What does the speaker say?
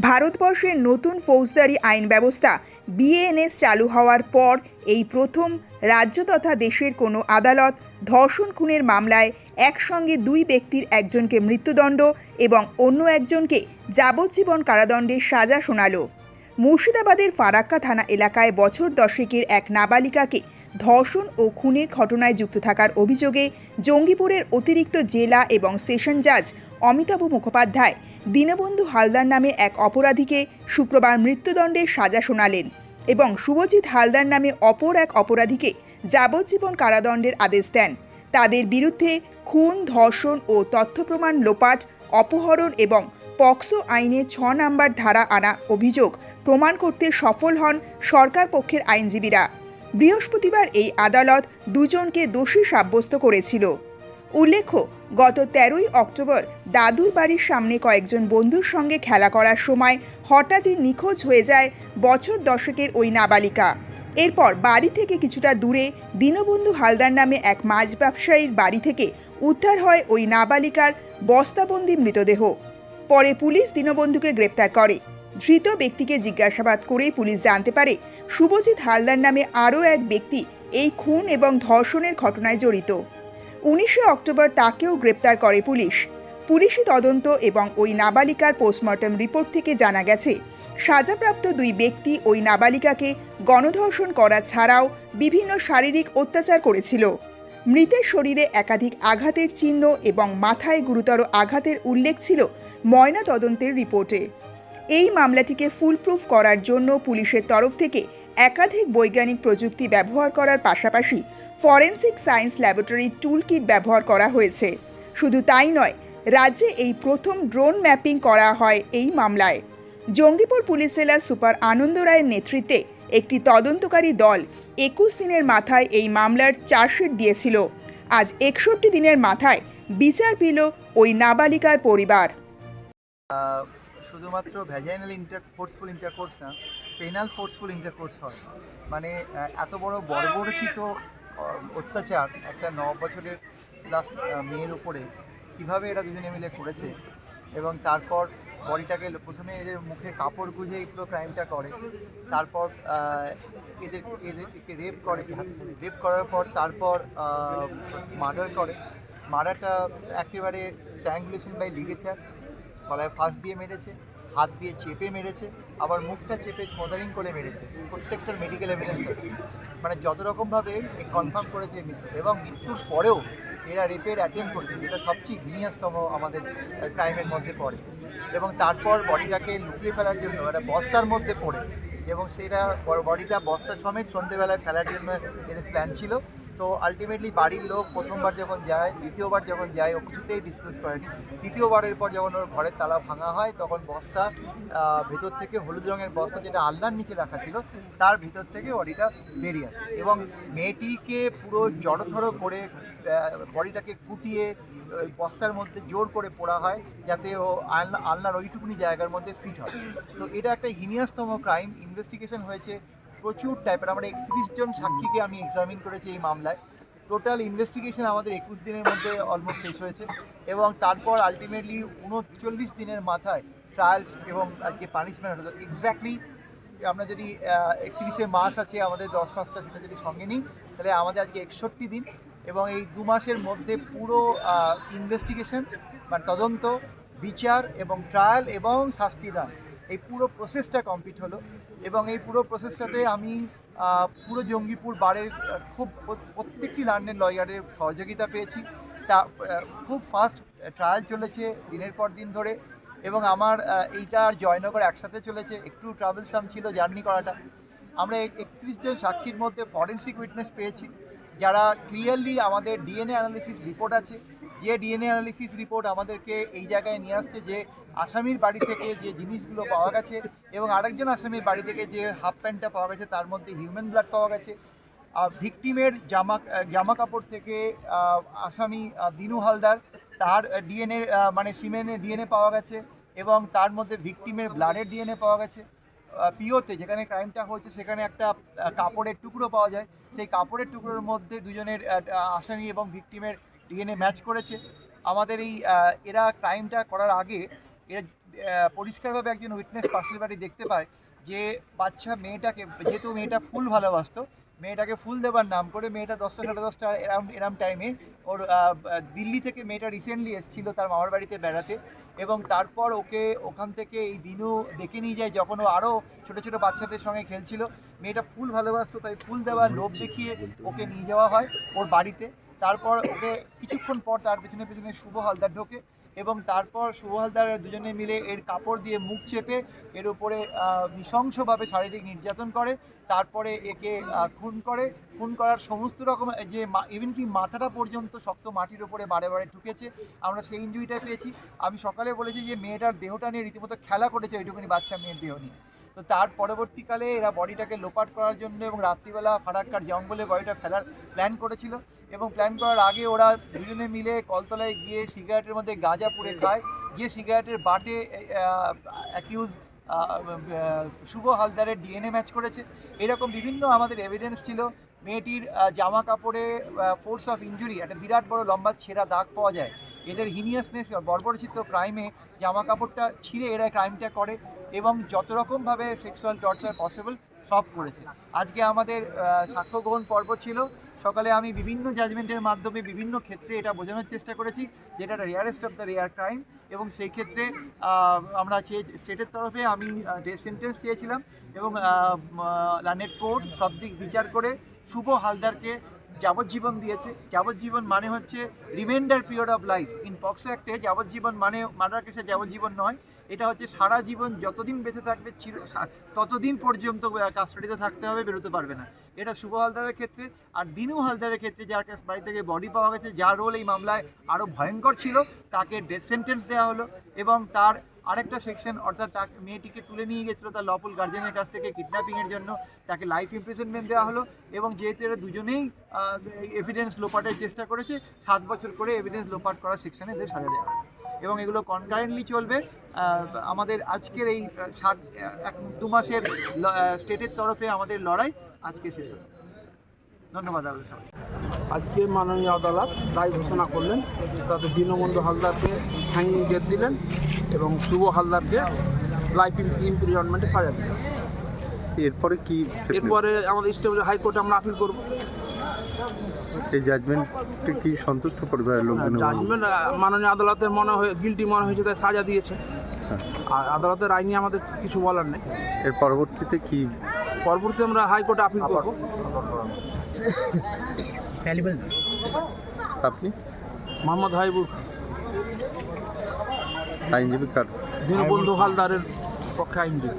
ভারতবর্ষের নতুন ফৌজদারি আইন ব্যবস্থা বিএনএস চালু হওয়ার পর এই প্রথম রাজ্য তথা দেশের কোনো আদালত ধর্ষণ খুনের মামলায় একসঙ্গে দুই ব্যক্তির একজনকে মৃত্যুদণ্ড এবং অন্য একজনকে যাবজ্জীবন কারাদণ্ডের সাজা শোনালো। মুর্শিদাবাদের ফারাক্কা থানা এলাকায় বছর দশেকের এক নাবালিকাকে ধর্ষণ ও খুনের ঘটনায় যুক্ত থাকার অভিযোগে জঙ্গিপুরের অতিরিক্ত জেলা এবং সেশন জাজ অমিতাভ মুখোপাধ্যায় দীনবন্ধু হালদার নামে এক অপরাধীকে শুক্রবার মৃত্যুদণ্ডের সাজা শোনালেন এবং শুভজিৎ হালদার নামে অপর এক অপরাধীকে যাবজ্জীবন কারাদণ্ডের আদেশ দেন। তাদের বিরুদ্ধে খুন, ধর্ষণ ও তথ্য প্রমাণ লোপাট, অপহরণ এবং পক্সো আইনে ছ নম্বর ধারা আনা অভিযোগ প্রমাণ করতে সফল হন সরকার পক্ষের আইনজীবীরা। বৃহস্পতিবার এই আদালত দুজনকে দোষী সাব্যস্ত করেছিল। উল্লেখ্য, গত তেরোই অক্টোবর দাদুর বাড়ির সামনে কয়েকজন বন্ধুর সঙ্গে খেলা করার সময় হঠাৎই নিখোঁজ হয়ে যায় বছর দশকের ওই নাবালিকা। এরপর বাড়ি থেকে কিছুটা দূরে দীনবন্ধু হালদার নামে এক মাছ ব্যবসায়ীর বাড়ি থেকে উদ্ধার হয় ওই নাবালিকার বস্তাবন্দি মৃতদেহ। পরে পুলিশ দীনবন্ধুকে গ্রেপ্তার করে। ধৃত ব্যক্তিকে জিজ্ঞাসাবাদ করে পুলিশ জানতে পারে, শুভজিৎ হালদার নামে আরও এক ব্যক্তি এই খুন এবং ধর্ষণের ঘটনায় জড়িত। উনিশে অক্টোবর তাকেও গ্রেপ্তার করে পুলিশ। পুলিশি তদন্ত এবং ওই নাবালিকার পোস্টমর্টম রিপোর্ট থেকে জানা গেছে, সাজাপ্রাপ্ত দুই ব্যক্তি ওই নাবালিকাকে গণধর্ষণ করা ছাড়াও বিভিন্ন শারীরিক অত্যাচার করেছিল। মৃতের শরীরে একাধিক আঘাতের চিহ্ন এবং মাথায় গুরুতর আঘাতের উল্লেখ ছিল ময়না তদন্তের রিপোর্টে। এই মামলাটিকে ফুলপ্রুফ করার জন্য পুলিশের তরফ থেকে একাধিক বৈজ্ঞানিক প্রযুক্তি ব্যবহার করার পাশাপাশি forensic science laboratory tool kit ব্যবহার করা হয়েছে। শুধু তাই নয়, রাজ্যে এই প্রথম ড্রোন ম্যাপিং করা হয় এই মামলায়। জঙ্গিপুর পুলিশ জেলার সুপার আনন্দ রায়ের নেতৃত্বে একটি তদন্তকারী দল একুশ দিনের মাথায় এই মামলার চার্জশিট দিয়েছিল। আজ একষট্টি দিনের মাথায় বিচার পেল ওই নাবালিকার পরিবার। শুধুমাত্র ভ্যাজাইনাল ইন্টার ফোর্সফুল ইন্টারকোর্স না পেনাল ফোর্সফুল ইন্টারকোর্স হয়। মানে এত বড় বর্বরচিত অত্যাচার একটা ন বছরের প্লাস মেয়ের উপরে কীভাবে এরা দুজনে মিলে করেছে এবং তারপর বডিটাকে প্রথমে এদের মুখে কাপড় গুঁজে পুরো ক্রাইমটা করে, তারপর এদের, এদেরকে রেপ করে রেপ করার পর তারপর মার্ডার করে। মার্ডারটা একেবারে স্ট্র্যাঙ্গুলেশন বাই লিগেচার গলায় ফাঁস দিয়ে মেরেছে। হাত দিয়ে চেপে মেরেছে, আবার মুখটা চেপে স্মোদারিং করে মেরেছে, প্রত্যেকটার মেডিকেল এভিডেন্স আছে। মানে যত রকমভাবে কনফার্ম করেছে মৃত্যু এবং মৃত্যুর পরেও এরা রেপের অ্যাটেম্প করেছে, যেটা সবচেয়ে হিনিয়াসতম আমাদের ক্রাইমের মধ্যে পড়ে। এবং তারপর বডিটাকে লুকিয়ে ফেলার জন্য, একটা বস্তার মধ্যে পড়ে। এবং সেটা বডিটা বস্তা সমেত সন্ধেবেলায় ফেলার জন্য এদের প্ল্যান ছিল। তো আলটিমেটলি বাড়ির লোক প্রথমবার যখন যায়, দ্বিতীয়বার যখন যায়, ও কিছুতেই ডিসক্লোজ করেনি। তৃতীয়বারের পর যখন ওর ঘরের তালা ভাঙা হয়, তখন বস্তা ভেতর থেকে হলুদ রঙের বস্তা যেটা আলনার নিচে রাখা ছিল, তার ভিতর থেকে বডিটা বেরিয়ে আসে। এবং মেয়েটিকে পুরো জড়থড়ো করে বডিটাকে কুটিয়ে বস্তার মধ্যে জোর করে পোড়া হয়, যাতে ও আলনা, আলনার ওইটুকুনি জায়গার মধ্যে ফিট হয়। তো এটা একটা হিনিয়াসতম ক্রাইম ইনভেস্টিগেশন হয়েছে প্রচুর টাইপের আমরা একত্রিশ জন সাক্ষীকে আমি এক্সামিন করেছি এই মামলায়। টোটাল ইনভেস্টিগেশন আমাদের একুশ দিনের মধ্যে অলমোস্ট শেষ হয়েছে এবং তারপর আলটিমেটলি উনচল্লিশ দিনের মাথায় ট্রায়ালস এবং আজকে পানিশমেন্ট এক্স্যাক্টলি আমরা যদি একত্রিশে মাস আছে, আমাদের দশ মাসটা সেটা যদি সঙ্গে নিই, তাহলে আমাদের আজকে একষট্টি দিন এবং এই দু মাসের মধ্যে পুরো ইনভেস্টিগেশন মানে তদন্ত, বিচার এবং ট্রায়াল এবং শাস্তিদান এই পুরো প্রসেসটা কমপ্লিট হলো এবং এই পুরো প্রসেসটাতে আমি পুরো জঙ্গিপুর বারের খুব প্রত্যেকটি লার্নের লয়ারের সহযোগিতা পেয়েছি। তা খুব ফাস্ট ট্রায়াল চলেছে দিনের পর দিন ধরে এবং আমার এইটা আর জয়নগর একসাথে চলেছে। একটু ট্রাভেলসাম ছিল জার্নি করাটা। আমরা একত্রিশ জন সাক্ষীর মধ্যে ফরেন্সিক উইটনেস পেয়েছি। যারা ক্লিয়ারলি আমাদের ডিএনএ অ্যানালিসিস রিপোর্ট আছে যে ডিএনএ অ্যানালিসিস রিপোর্ট আমাদেরকে এই জায়গায় নিয়ে আসছে যে আসামির বাড়ি থেকে যে জিনিসগুলো পাওয়া গেছে এবং আরেকজন আসামির বাড়ি থেকে যে হাফ প্যান্টটা পাওয়া গেছে, তার মধ্যে হিউম্যান ব্লাড পাওয়া গেছে। আর ভিকটিমের জামা জামা কাপড় থেকে আসামি দিনু হালদার, তার ডিএনএ মানে সিমেনের ডিএনএ পাওয়া গেছে এবং তার মধ্যে ভিকটিমের ব্লাডের ডিএনএ পাওয়া গেছে। পিওতে যেখানে ক্রাইমটা হয়েছে, সেখানে একটা কাপড়ের টুকরো পাওয়া যায়। সেই কাপড়ের টুকরোর মধ্যে দুজনের আসামি এবং ভিকটিমের ডিএনএ ম্যাচ করেছে। আমাদের এই এরা ক্রাইমটা করার আগে এরা পরিষ্কারভাবে একজন উইটনেস পার্সেল বাড়ি দেখতে পায় যে বাচ্চা মেয়েটাকে, যেহেতু মেয়েটা ফুল ভালোবাসতো, মেয়েটাকে ফুল দেবার নাম করে মেয়েটা দশটা সাড়ে দশটা এরাম এরাম টাইমে ওর দিল্লি থেকে মেয়েটা রিসেন্টলি এসেছিল তার মামার বাড়িতে বেড়াতে এবং তারপর ওকে ওখান থেকে এই দিনু ডেকে নিয়ে যায় যখন ও আরও ছোটো ছোটো বাচ্চাদের সঙ্গে খেলছিল। মেয়েটা ফুল ভালোবাসতো, তাই ফুল দেওয়ার লোভ দেখিয়ে ওকে নিয়ে যাওয়া হয় ওর বাড়িতে। তারপর ওকে কিছুক্ষণ পর তার পেছনে পেছনে শুভ হালদার ঢোকে এবং তারপর শুভ হালদার দুজনে মিলে এর কাপড় দিয়ে মুখ চেপে এর উপরে নৃশংসভাবে শারীরিক নির্যাতন করে, তারপরে একে খুন করে। খুন করার সমস্ত রকম যে ইভেন কি মাথাটা পর্যন্ত শক্ত মাটির উপরে বারে বারে ঢুকেছে, আমরা সেই ইঞ্জুরিটা পেয়েছি। আমি সকালে বলেছি যে মেয়েটার দেহটা নিয়ে রীতিমতো খেলা করেছে ওইটুকুনি বাচ্চা মেয়ের দেহ নিয়ে। তো তার পরবর্তীকালে এরা বডিটাকে লোপাট করার জন্য এবং রাত্রিবেলা ফারাক্কার জঙ্গলে বডিটা ফেলার প্ল্যান করেছিল। এবং প্ল্যান করার আগে ওরা দুজনে মিলে কলতলায় গিয়ে সিগারেটের মধ্যে গাঁজা পুড়ে খায়। যে সিগারেটের বাটে অ্যাকিউজ শুভ হালদারের ডিএনএ ম্যাচ করেছে। এরকম বিভিন্ন আমাদের এভিডেন্স ছিল। মেয়েটির জামা কাপড়ে ফোর্স অফ ইঞ্জুরি একটা বিরাট বড় লম্বা ছেঁড়া দাগ পাওয়া যায়। এদের হিনিয়াসনেস বর্বরচিত ক্রাইমে জামা কাপড়টা ছিঁড়ে এরা ক্রাইমটা করে এবং যত রকমভাবে সেক্সুয়াল টর্চার পসিবল সব করেছে। আজকে আমাদের সাক্ষ্য গ্রহণ পর্ব ছিল। সকালে আমি বিভিন্ন জাজমেন্টের মাধ্যমে বিভিন্ন ক্ষেত্রে এটা বোঝানোর চেষ্টা করেছি, যেটা rarest of the rare crime এবং সেই ক্ষেত্রে আমরা চেয়ে স্টেটের তরফে আমি ডেথ সেন্টেন্স চেয়েছিলাম এবং লানেট কোর্ট সব দিক বিচার করে শুভ হালদারকে যাবজ্জীবন দিয়েছে। যাবজ্জীবন মানে হচ্ছে remainder period of life in POCSO অ্যাক্টে যাবজ্জীবন মানে মার্ডার কেসে যাবজ্জীবন নয়। এটা হচ্ছে সারা জীবন যতদিন বেঁচে থাকবে, চির- ততদিন পর্যন্ত কাস্টাডিতে থাকতে হবে, বেরোতে পারবে না। এটা শুভ হালদারের ক্ষেত্রে আর দিনু হালদারের ক্ষেত্রে যার কাছে বাড়ি থেকে বডি পাওয়া গেছে, যার রোল এই মামলায় আরও ভয়ঙ্কর ছিল, তাকে ডেথ সেন্টেন্স দেওয়া হলো এবং তার আরেকটা সেকশন অর্থাৎ তাকে মেয়েটিকে তুলে নিয়ে গেছিল তার লফুল গার্জেনের কাছ থেকে কিডন্যাপিংয়ের জন্য। তাকে লাইফ ইমপ্রিজনমেন্ট দেওয়া হলো এবং যেহেতু এরা দুজনেই এভিডেন্স লোপাটের চেষ্টা করেছে, সাত বছর করে এভিডেন্স লোপাট করার সেকশনে এদের সাজা দেওয়া এবং এগুলো কনকারেন্টলি চলবে। আমাদের আজকের এই সাত এক, দু মাসের স্টেটের তরফে আমাদের লড়াই আজকে শেষ হলো ধন্যবাদ আপনাদের সবাই আজকে মাননীয় আদালত রায় ঘোষণা করলেন তাতে দীনবন্ধু হালদারকে হ্যাঙ্গিং ডেট দিলেন এবং শুভ হালদারকে লাইফ ইমপ্রিজনমেন্টে সাজা দিলেন। এরপরে কি এরপরে আমাদের স্টেট হাইকোর্টে আমরা আপিল করব। এই জাজমেন্টে কি সন্তুষ্ট পরিবারের লোকজন জাজমেন্ট মাননীয় আদালতের মনে হয়ে গিলটি মনে হয়েছে তাই সাজা দিয়েছে। হ্যাঁ। আর আদালতের আইনি আমাদের কিছু বলার নেই। এর পরবর্তীতে কি পরবর্তী আমরা হাইকোর্টে আপিল করব। আপনি? মোহাম্মদ হাইবুর আইনজীবী কার দীনবন্ধু হালদারের পক্ষে আইনজীবী।